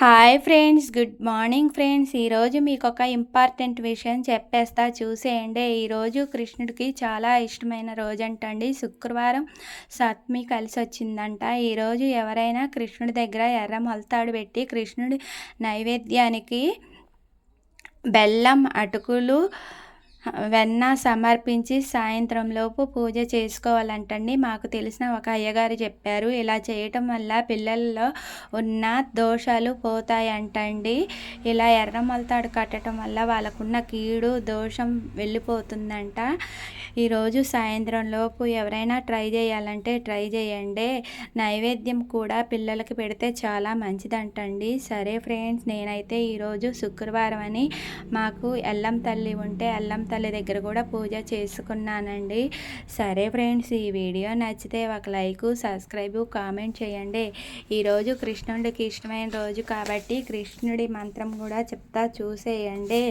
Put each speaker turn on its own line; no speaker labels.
Hi friends good morning friends. ఈరోజు మీకు ఒక ఇంపార్టెంట్ విషయం చెప్పేస్తా చూసేయండి. ఈరోజు కృష్ణుడికి చాలా ఇష్టమైన రోజు అంటండి శుక్రవారం సప్తమి కలిసి వచ్చిందంట ఈరోజు ఎవరైనా కృష్ణుడి దగ్గర ఎర్ర మొలతాడు పెట్టి కృష్ణుడి నైవేద్యానికి బెల్లం అటుకులు వెన్న సమర్పించి సాయంత్రంలోపు పూజ చేసుకోవాలంటండి. మాకు తెలిసిన ఒక అయ్యగారు చెప్పారు ఇలా చేయటం వల్ల పిల్లల్లో ఉన్న దోషాలు పోతాయంటండి. ఇలా ఎర్రమలతాడు కట్టడం వల్ల వాళ్ళకున్న కీడు దోషం వెళ్ళిపోతుందంట. ఈరోజు సాయంత్రంలోపు ఎవరైనా ట్రై చేయాలంటే ట్రై చేయండి. నైవేద్యం కూడా పిల్లలకి పెడితే చాలా మంచిదంటండి. సరే ఫ్రెండ్స్ నేనైతే ఈరోజు శుక్రవారం అని మాకు ఎల్లం తల్లి ఉంటే ఎల్లం తల్లి దగ్గర కూడా పూజ చేసుకున్నానండి. సరే ఫ్రెండ్స్ ఈ వీడియో నచ్చితే ఒక లైక్ సబ్స్క్రైబ్ కామెంట్ చేయండి. ఈరోజు కృష్ణుడికి ఇష్టమైన రోజు కాబట్టి కృష్ణుడి మంత్రం కూడా చెప్తా చూసేయండి.